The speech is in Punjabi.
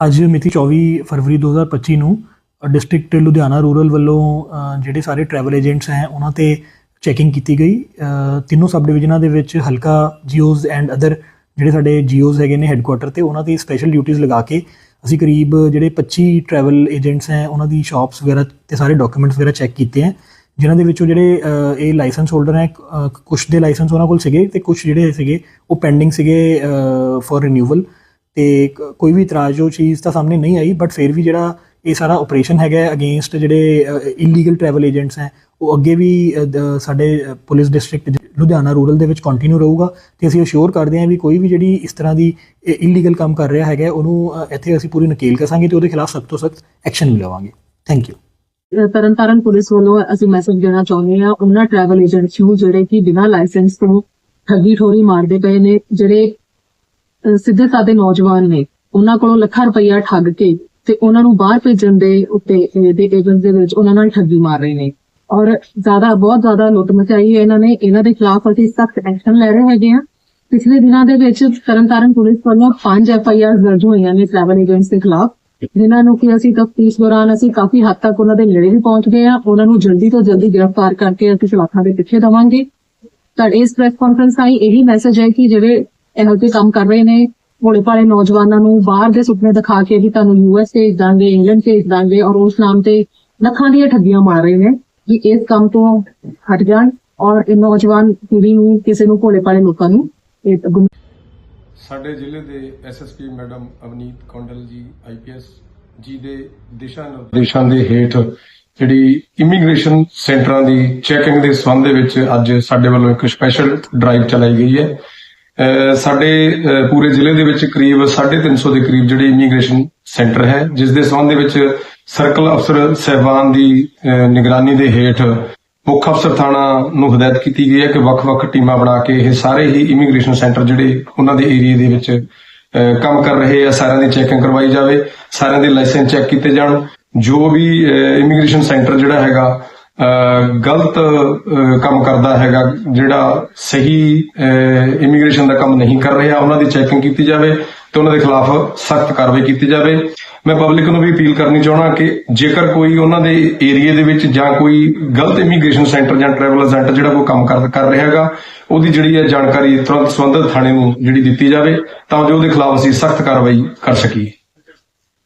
ਅੱਜ ਮਿਤੀ 24 ਫਰਵਰੀ 2025 ਨੂੰ ਡਿਸਟ੍ਰਿਕਟ ਲੁਧਿਆਣਾ ਰੂਰਲ ਵੱਲੋਂ ਜਿਹੜੇ ਸਾਰੇ ਟਰੈਵਲ ਏਜੰਟਸ ਹੈ ਉਹਨਾਂ ਤੇ ਚੈਕਿੰਗ ਕੀਤੀ ਗਈ। ਤਿੰਨੋਂ ਸਬ ਡਿਵੀਜ਼ਨਾਂ ਦੇ ਵਿੱਚ ਹਲਕਾ ਜੀਓਜ਼ ਐਂਡ ਅਦਰ ਜਿਹੜੇ ਸਾਡੇ ਜੀਓਜ਼ ਹੈਗੇ ਨੇ ਹੈੱਡਕੁਆਟਰ ਤੇ ਉਹਨਾਂ ਦੀ ਸਪੈਸ਼ਲ ਡਿਊਟੀਆਂ ਲਗਾ ਕੇ ਅਸੀਂ ਕਰੀਬ ਜਿਹੜੇ 25 ਟਰੈਵਲ ਏਜੰਟਸ ਹੈ ਉਹਨਾਂ ਦੀ ਸ਼ਾਪਸ ਵਗੈਰਾ ਤੇ ਸਾਰੇ ਡਾਕੂਮੈਂਟਸ ਵਗੈਰਾ ਚੈੱਕ ਕੀਤੇ ਹੈ ਜਿਨ੍ਹਾਂ ਦੇ ਵਿੱਚੋਂ ਜਿਹੜੇ ਇਹ ਲਾਇਸੈਂਸ ਹੋਲਡਰ ਹੈ ਅ, ਕੁਛ ਦੇ ਲਾਇਸੈਂਸ ਉਹਨਾਂ ਕੋਲ ਸੀਗੇ ਤੇ ਕੁਝ ਜਿਹੜੇ ਸੀਗੇ ਉਹ ਪੈਂਡਿੰਗ ਸੀਗੇ ਫॉर ਰੀਨਿਊਵਲ ਤੇ ਕੋਈ ਵੀ ਇਤਰਾਜ਼ ਚੀਜ਼ ਤਾਂ ਸਾਹਮਣੇ ਨਹੀਂ ਆਈ ਬਟ ਫਿਰ ਵੀ ਜਿਹੜਾ ਇਹ ਸਾਰਾ ਆਪਰੇਸ਼ਨ ਹੈਗਾ ਅਗੇਂਸਟ ਜਿਹੜੇ ਇਲੀਗਲ ਟਰੈਵਲ ਏਜੰਟਸ ਹੈ, ਉਹ ਅੱਗੇ ਵੀ ਸਾਡੇ ਪੁਲਿਸ ਡਿਸਟ੍ਰਿਕਟ ਲੁਧਿਆਣਾ ਰੂਰਲ ਦੇ ਵਿੱਚ ਕੰਟੀਨਿਊ ਰਹੂਗਾ ਤੇ ਅਸੀਂ ਅਸ਼ੋਰ ਕਰਦੇ ਹਾਂ ਵੀ ਕੋਈ ਵੀ ਜਿਹੜੀ ਇਸ ਤਰ੍ਹਾਂ ਦੀ ਇਲੀਗਲ ਕੰਮ ਕਰ ਰਿਹਾ ਹੈਗਾ, ਉਹਨੂੰ ਇੱਥੇ ਅਸੀਂ ਪੂਰੀ ਨਕੇਲ ਕਰਾਂਗੇ ਤੇ ਉਹਦੇ ਖਿਲਾਫ ਸਖਤ ਤੋਂ ਸਖਤ ਐਕਸ਼ਨ ਵੀ ਲਵਾਂਗੇ। ਥੈਂਕ ਯੂ ਅਹ, ਤਰਨਤਾਰਨ ਪੁਲਿਸ ਵੱਲੋਂ ਅਸੀਂ ਮੈਸੇਜ ਦੇਣਾ ਚਾਹੁੰਦੇ ਹਾਂ, ਉਹਨਾਂ ਟਰੈਵਲ ਏਜੰਟਸ ਨੂੰ ਜਿਹੜੇ ਕਿ ਬਿਨਾਂ ਲਾਇਸੈਂਸ ਤੋਂ ਠੱਗੀ ਠੋਰੀ ਮਾਰਦੇ ਪਏ ਨੇ, ਜਿਹੜੇ ਸਿੱਧੇ ਸਾਦੇ ਨੌਜਵਾਨ ਨੇ। ਉਹਨਾਂ ਕੋਲੋਂ ਲੱਖਾਂ ਰੁਪਈਆ ਠੱਗ ਕੇ ਤੇ ਉਹਨਾਂ ਨੂੰ ਬਾਹਰ ਭੇਜਣ ਦੇ ਉੱਤੇ ਦੇ ਏਜੰਟ ਦੇ ਵਿੱਚ ਉਹਨਾਂ ਨਾਲ ਠੱਗੀ ਮਾਰ ਰਹੇ ਨੇ। ਔਰ ਜ਼ਿਆਦਾ, ਬਹੁਤ ਜ਼ਿਆਦਾ ਲੁੱਟ ਮਚਾਈ ਹੈ ਇਹਨਾਂ ਨੇ। ਇਹਨਾਂ ਦੇ ਖਿਲਾਫ ਅਸੀਂ ਸਖਤ ਐਕਸ਼ਨ ਲੈ ਰਹੇ ਹੈਗੇ ਆ ਪਿਛਲੇ ਦਿਨਾਂ ਦੇ ਵਿੱਚ ਤਰਨਤਾਰਨ ਪੁਲਿਸ ਵੱਲੋਂ 5 ਐਫ ਆਈ ਆਰ ਦਰਜ ਹੋਈਆਂ ਨੇ ਟ੍ਰੈਵਲ ਏਜੰਟਸ ਦੇ ਖਿਲਾਫ, ਜਿਨ੍ਹਾਂ ਨੂੰ ਕਿ ਅਸੀਂ ਤਫਤੀਸ਼ ਦੌਰਾਨ ਅਸੀਂ ਕਾਫੀ ਹੱਦ ਤੱਕ ਉਹਨਾਂ ਦੇ ਨੇੜੇ ਵੀ ਪਹੁੰਚ ਗਏ ਆ ਉਹਨਾਂ ਨੂੰ ਜਲਦੀ ਤੋਂ ਜਲਦੀ ਗ੍ਰਿਫਤਾਰ ਕਰਕੇ ਅਸੀਂ ਸਲਾਖਾਂ ਦੇ ਪਿੱਛੇ ਦਵਾਂਗੇ। ਤਾਂ ਇਸ ਪ੍ਰੈਸ ਕਾਨਫਰੰਸ ਰਾਹੀਂ ਇਹੀ ਮੈਸੇਜ ਹੈ ਕਿ ਜਿਹੜੇ ਇਹੋ ਜਿਹੇ ਕੰਮ ਕਰ ਰਹੇ ਨੇ। ਭੋਲੇ ਭਾਲੇ ਨੌਜਵਾਨਾਂ ਨੂੰ ਬਾਹਰ ਦੇ ਸੁਪਨੇ ਦਿਖਾ ਕੇ ਵੀ ਤੁਹਾਨੂੰ ਯੂਐਸ ਭੇਜ ਦਾਂਗੇ ਇੰਗਲੈਂਡ ਭੇਜ ਦਾਂਗੇ ਔਰ ਉਸ ਨਾਮ ਤੇ ਲੱਖਾਂ ਦੀਆਂ ਠੱਗੀਆਂ ਮਾਰ ਰਹੇ ਨੇ ਕਿ ਇਸ ਕੰਮ ਤੋਂ ਹਟ ਜਾਣ ਔਰ ਇਹ ਨੌਜਵਾਨ ਪੀੜ੍ਹੀ ਨੂੰ ਕਿਸੇ ਨੂੰ ਭੋਲੇ ਭਾਲੇ ਲੋਕਾਂ ਨੂੰ ਇਹ ਸਾਡੇ ਜ਼ਿਲ੍ਹੇ ਦੇ ਐਸਐਸਪੀ ਮੈਡਮ ਅਵਨੀਤ ਕੌਂਡਲ ਜੀ ਆਈਪੀਐਸ ਜੀ ਦੇ ਦਿਸ਼ਾ ਨਿਰਦੇਸ਼ਾਂ ਦੇ ਹੇਠ ਜਿਹੜੀ ਇਮੀਗ੍ਰੇਸ਼ਨ ਸੈਂਟਰਾਂ ਦੀ ਚੈਕਿੰਗ ਦੇ ਸੰਬੰਧ ਦੇ ਵਿੱਚ ਅੱਜ ਸਾਡੇ ਵੱਲੋਂ ਇੱਕ ਸਪੈਸ਼ਲ ਡਰਾਈਵ ਚਲਾਈ ਗਈ ਹੈ। ਸਾਡੇ ਪੂਰੇ ਜ਼ਿਲ੍ਹੇ ਦੇ ਵਿੱਚ ਕਰੀਬ 350 ਦੇ ਕਰੀਬ ਜਿਹੜੇ ਇਮੀਗ੍ਰੇਸ਼ਨ ਸੈਂਟਰ ਹੈ, ਜਿਸ ਦੇ ਸੰਬੰਧ ਦੇ ਵਿੱਚ ਸਰਕਲ ਅਫਸਰ ਸਹਿਬਾਨ ਦੀ ਨਿਗਰਾਨੀ ਦੇ ਹੇਠ ਮੁੱਖ ਅਫਸਰ ਥਾਣਾ ਨੂੰ ਹਦਾਇਤ ਕੀਤੀ ਗਈ ਹੈ ਕਿ ਵੱਖ-ਵੱਖ ਟੀਮਾਂ ਬਣਾ ਕੇ ਇਹ ਸਾਰੇ ਹੀ ਇਮੀਗ੍ਰੇਸ਼ਨ ਸੈਂਟਰ ਜਿਹੜੇ ਉਹਨਾਂ ਦੇ ਏਰੀਆ ਦੇ ਵਿੱਚ ਕੰਮ ਕਰ ਰਹੇ ਆ, ਸਾਰਿਆਂ ਦੀ ਚੈਕਿੰਗ ਕਰਵਾਈ ਜਾਵੇ, ਸਾਰਿਆਂ ਦੇ ਲਾਇਸੈਂਸ ਚੈੱਕ ਕੀਤੇ ਜਾਣ। ਜੋ ਵੀ ਇਮੀਗ੍ਰੇਸ਼ਨ ਸੈਂਟਰ ਜਿਹੜਾ ਹੈਗਾ ਗਲਤ ਕੰਮ ਕਰਦਾ ਹੈਗਾ ਜਿਹੜਾ ਸਹੀ ਇਮੀਗ੍ਰੇਸ਼ਨ ਦਾ ਕੰਮ ਨਹੀਂ ਕਰ ਰਿਹਾ, ਉਹਨਾਂ ਦੀ ਚੈਕਿੰਗ ਕੀਤੀ ਜਾਵੇ ਤੇ ਉਹਨਾਂ ਦੇ ਖਿਲਾਫ ਸਖਤ ਕਾਰਵਾਈ ਕੀਤੀ ਜਾਵੇ। ਮੈਂ ਪਬਲਿਕ ਨੂੰ ਵੀ ਅਪੀਲ ਕਰਨੀ ਚਾਹਣਾ ਕਿ ਜੇਕਰ ਕੋਈ ਉਹਨਾਂ ਦੇ ਏਰੀਆ ਦੇ ਵਿੱਚ ਜਾਂ ਕੋਈ ਗਲਤ ਇਮੀਗ੍ਰੇਸ਼ਨ ਸੈਂਟਰ ਜਾਂ ਟਰੈਵਲ ਏਜੰਟ ਜਿਹੜਾ ਕੋਈ ਕੰਮ ਕਰ ਕਰ ਰਿਹਾ ਹੈਗਾ, ਉਹਦੀ ਜਿਹੜੀ ਹੈ ਜਾਣਕਾਰੀ ਤੁਰੰਤ ਸੰਬੰਧਿਤ ਥਾਣੇ ਨੂੰ ਜਿਹੜੀ ਦਿੱਤੀ ਜਾਵੇ, ਤਾਂ ਜੋ ਉਹਦੇ ਖਿਲਾਫ ਅਸੀਂ ਸਖਤ ਕਾਰਵਾਈ ਕਰ ਸਕੀਏ।